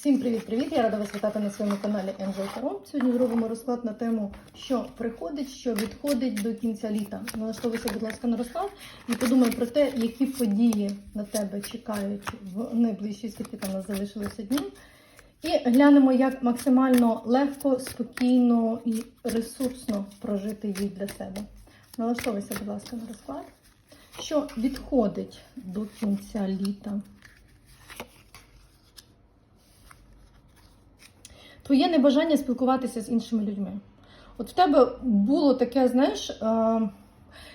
Всім привіт-привіт! Я рада вас вітати на своєму каналі Angel Tarot. Сьогодні зробимо розклад на тему, що приходить, що відходить до кінця літа. Налаштовуйся, будь ласка, на розклад і подумай про те, які події на тебе чекають в найближчі скільки там нас залишилося днів. І глянемо, як максимально легко, спокійно і ресурсно прожити їх для себе. Налаштовуйся, будь ласка, на розклад. Що відходить до кінця літа? Твоє небажання спілкуватися з іншими людьми. От в тебе було таке, знаєш, е,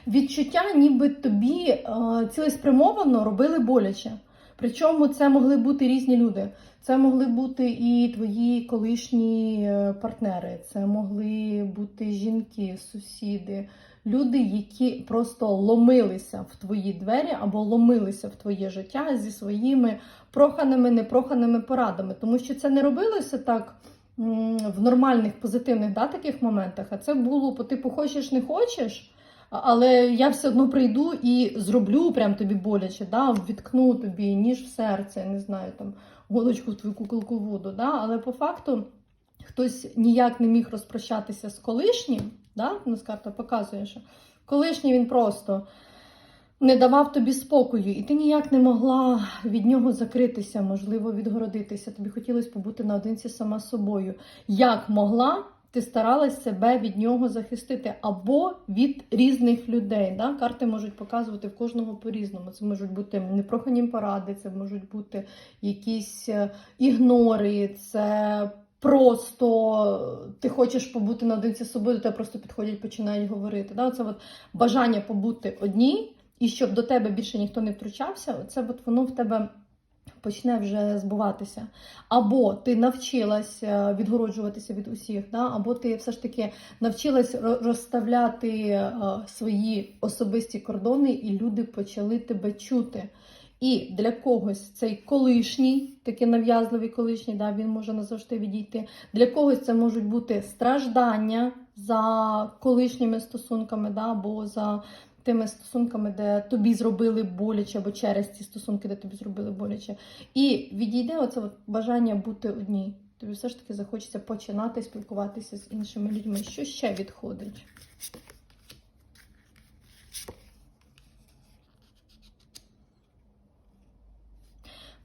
відчуття, ніби тобі е, цілеспрямовано робили боляче. Причому це могли бути різні люди. Це могли бути і твої колишні е, партнери, це могли бути жінки, сусіди, люди, які просто ломилися в твої двері або ломилися в твоє життя зі своїми проханими, непроханими порадами. Тому що це не робилося так в нормальних позитивних да, таких моментах, а це було по типу хочеш, не хочеш. Але я все одно прийду і зроблю прям тобі боляче, да? відкну тобі ніж в серце, не знаю, там голочку в твою куколку воду. Да? Але по факту хтось ніяк не міг розпрощатися з колишнім. Да? У нас карта показує, що колишній він просто не давав тобі спокою, і ти ніяк не могла від нього закритися, можливо, відгородитися. Тобі хотілося побути наодинці сама собою. Як могла, ти старалась себе від нього захистити або від різних людей. Да? Карти можуть показувати в кожного по-різному. Це можуть бути непрохані поради, це можуть бути якісь е, ігнори, це. Просто ти хочеш побути наодинці з собою, до тебе просто підходять, починають говорити. Да? Це от бажання побути одній, і щоб до тебе більше ніхто не втручався, це от воно в тебе почне вже збуватися. Або ти навчилась відгороджуватися від усіх, да? або ти все ж таки навчилась розставляти е, свої особисті кордони, і люди почали тебе чути. І для когось цей колишній, такий нав'язливий колишній, да, він може назавжди відійти. Для когось це можуть бути страждання за колишніми стосунками, да, або за тими стосунками, де тобі зробили боляче, або через ці стосунки, де тобі зробили боляче. І відійде оце от бажання бути одній. Тобі все ж таки захочеться починати спілкуватися з іншими людьми. Що ще відходить?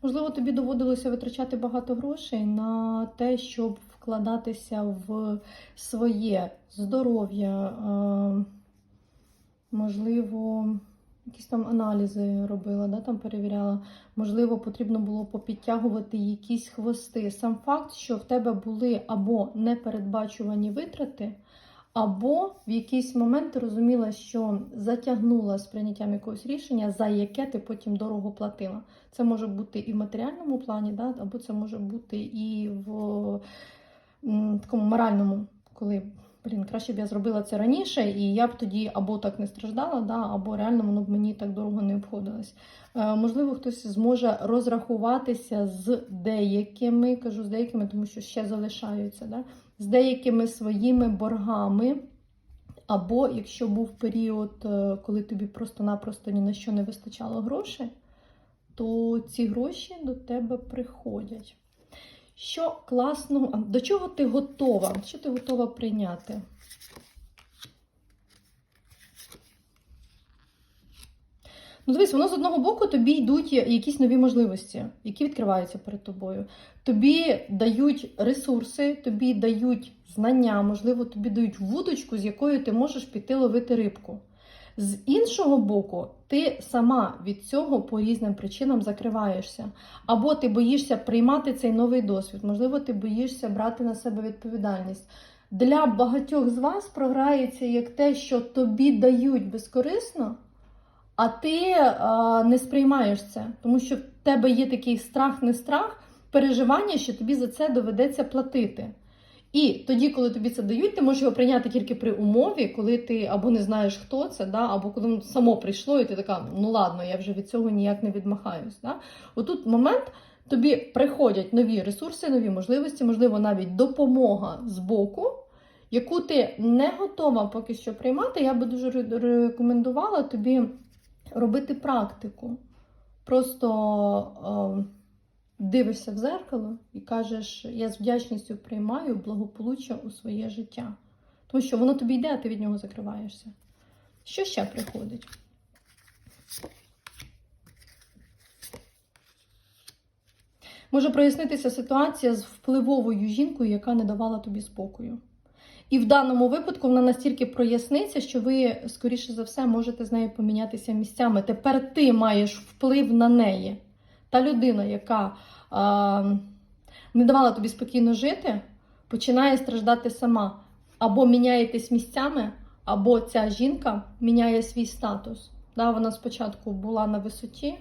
Можливо, тобі доводилося витрачати багато грошей на те, щоб вкладатися в своє здоров'я, можливо, якісь там аналізи робила, да, там перевіряла. Можливо, потрібно було попідтягувати якісь хвости. Сам факт, що в тебе були або непередбачувані витрати, або в якийсь момент ти розуміла, що затягнула з прийняттям якогось рішення, за яке ти потім дорого платила. Це може бути і в матеріальному плані, да, або це може бути і в такому моральному, коли блін, краще б я зробила це раніше, і я б тоді або так не страждала, да, або реально воно б мені так дорого не обходилось. Е, можливо, хтось зможе розрахуватися з деякими, кажу з деякими, тому що ще залишаються, да, з деякими своїми боргами. Або якщо був період, е, коли тобі просто-напросто ні на що не вистачало грошей, то ці гроші до тебе приходять. Що класного, до чого ти готова? Що ти готова прийняти? Ну, дивись, воно з одного боку тобі йдуть якісь нові можливості, які відкриваються перед тобою. Тобі дають ресурси, тобі дають знання, можливо, тобі дають вудочку, з якою ти можеш піти ловити рибку. З іншого боку, ти сама від цього по різним причинам закриваєшся. Або ти боїшся приймати цей новий досвід, можливо, ти боїшся брати на себе відповідальність. Для багатьох з вас програється як те, що тобі дають безкорисно, а ти а, не сприймаєш це, тому що в тебе є такий страх, не страх, переживання, що тобі за це доведеться платити. І тоді, коли тобі це дають, ти можеш його прийняти тільки при умові, коли ти або не знаєш, хто це, да, або коли само прийшло, і ти така, ну ладно, я вже від цього ніяк не відмахаюсь. Да. Отут момент тобі приходять нові ресурси, нові можливості, можливо, навіть допомога з боку, яку ти не готова поки що приймати. Я би дуже рекомендувала тобі робити практику. Просто. Дивишся в зеркало і кажеш, я з вдячністю приймаю благополуччя у своє життя. Тому що воно тобі йде, а ти від нього закриваєшся. Що ще приходить? Може прояснитися ситуація з впливовою жінкою, яка не давала тобі спокою. І в даному випадку вона настільки проясниться, що ви, скоріше за все, можете з нею помінятися місцями. Тепер ти маєш вплив на неї. Та людина, яка а, не давала тобі спокійно жити, починає страждати сама. Або міняєтесь місцями, або ця жінка міняє свій статус. Да, вона спочатку була на висоті,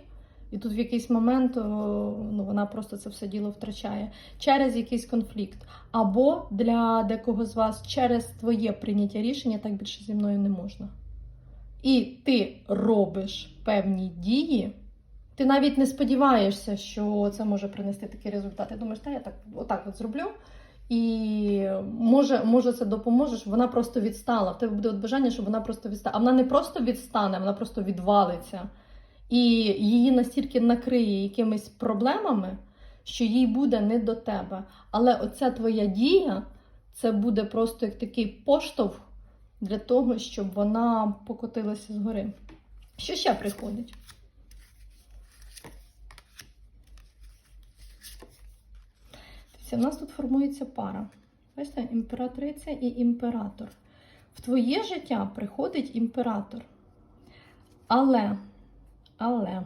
і тут в якийсь момент ну, вона просто це все діло втрачає через якийсь конфлікт. Або для декого з вас через твоє прийняття рішення так більше зі мною не можна. І ти робиш певні дії. Ти навіть не сподіваєшся, що це може принести такий результат. Ти думаєш, та я так отак от зроблю. І може, може це допоможе, щоб вона просто відстала. В тебе буде от бажання, щоб вона просто відстала. А вона не просто відстане, вона просто відвалиться. І її настільки накриє якимись проблемами, що їй буде не до тебе. Але оця твоя дія це буде просто як такий поштовх для того, щоб вона покотилася згори. Що ще приходить? Дивіться, У нас тут формується пара. Бачите, імператриця і імператор. В твоє життя приходить імператор. Але, але,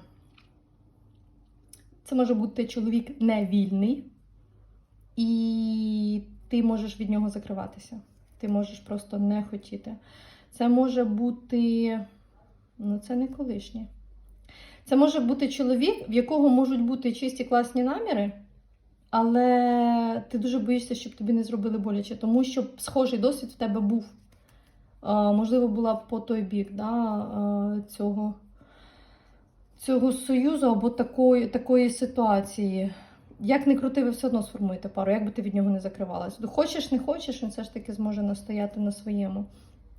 це може бути чоловік невільний, і ти можеш від нього закриватися. Ти можеш просто не хотіти. Це може бути, ну, це не колишнє. Це може бути чоловік, в якого можуть бути чисті класні наміри, але ти дуже боїшся, щоб тобі не зробили боляче, тому що схожий досвід в тебе був. Можливо, була по той бік да, цього, цього союзу або такої, такої ситуації. Як не крути, ви все одно сформуєте пару, як би ти від нього не закривалась. Ну, Хочеш, не хочеш, він все ж таки зможе настояти на своєму.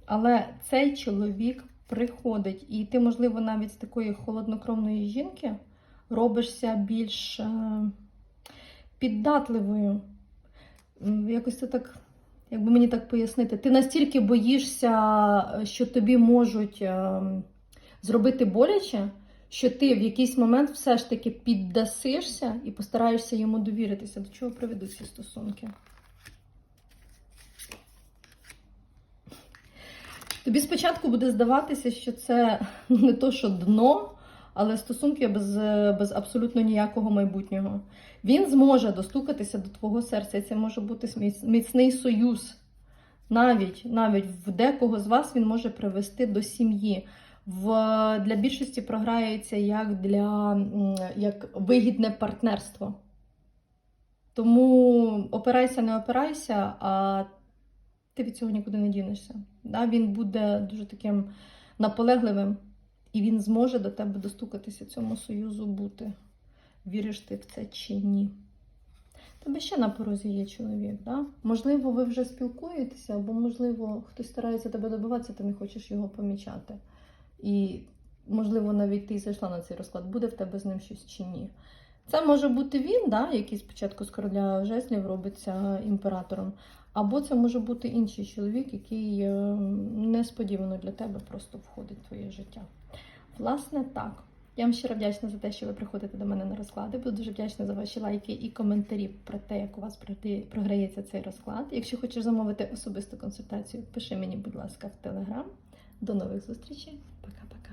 Але цей чоловік приходить, і ти, можливо, навіть з такої холоднокровної жінки робишся більш е, піддатливою. Якось це так, якби мені так пояснити, ти настільки боїшся, що тобі можуть е, зробити боляче, що ти в якийсь момент все ж таки піддасишся і постараєшся йому довіритися. До чого приведуть ці стосунки? Тобі спочатку буде здаватися, що це не то, що дно, але стосунки без, без абсолютно ніякого майбутнього. Він зможе достукатися до твого серця. і Це може бути міцний союз. Навіть, навіть в декого з вас він може привести до сім'ї. В, для більшості програється як для як вигідне партнерство. Тому опирайся, не опирайся, а ти від цього нікуди не дінешся. Да? Він буде дуже таким наполегливим, і він зможе до тебе достукатися цьому союзу бути. Віриш ти в це чи ні? Тебе ще на порозі є чоловік, да? Можливо, ви вже спілкуєтеся, або, можливо, хтось старається тебе добиватися, ти не хочеш його помічати. І, можливо, навіть ти зайшла на цей розклад, буде в тебе з ним щось чи ні. Це може бути він, да, який спочатку з короля жезлів робиться імператором. Або це може бути інший чоловік, який е, несподівано для тебе просто входить в твоє життя. Власне, так. Я вам щиро вдячна за те, що ви приходите до мене на розклади. Буду дуже вдячна за ваші лайки і коментарі про те, як у вас програється цей розклад. Якщо хочеш замовити особисту консультацію, пиши мені, будь ласка, в телеграм. До нових зустрічей. Пока-пока.